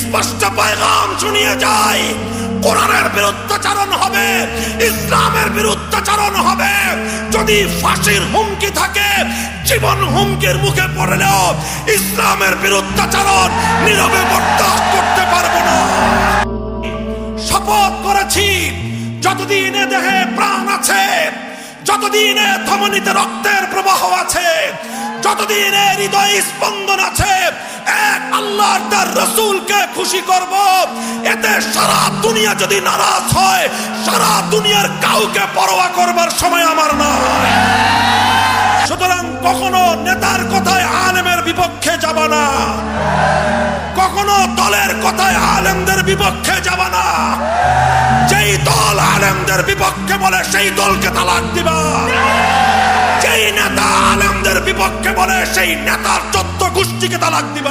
স্পষ্ট পয়গাম শুনিয়ে যায়। কোরআনের বিরুদ্ধাচারণ হবে, ইসলামের বিরুদ্ধাচারণ হবে। যদি ফাঁসির হুমকি থাকে, জীবন হুমকির মুখে পড়লেও ইসলামের বিরুদ্ধাচারণ নীরবে বরদাস্ত করতে পারব না। শপথ করেছি, যতদিন এ দেহে প্রাণ আছে, যতদিন এ ধমনীতে রক্তের প্রবাহ আছে, যতদিন এ হৃদয় স্পন্দন আছে রসুলকে খুশি করব। এতে সারা দুনিয়া যদি নারাজ হয়, সারা দুনিয়ার কাউকে পরোয়া করবার সময় আমার নয়। সুতরাং কখনো নেতার কথায় আলেমের বিপক্ষে যাব না। কখনো দলের কথায় আলেমদের বিপক্ষে যাব না। যেই দল আলেমদের বিপক্ষে বলে, সেই দলকে তালাক দিবা। যেই নেতা আলেমদের বিপক্ষে বলে, সেই নেতার চোদ্দ গোষ্ঠীকে তালাক দিবা।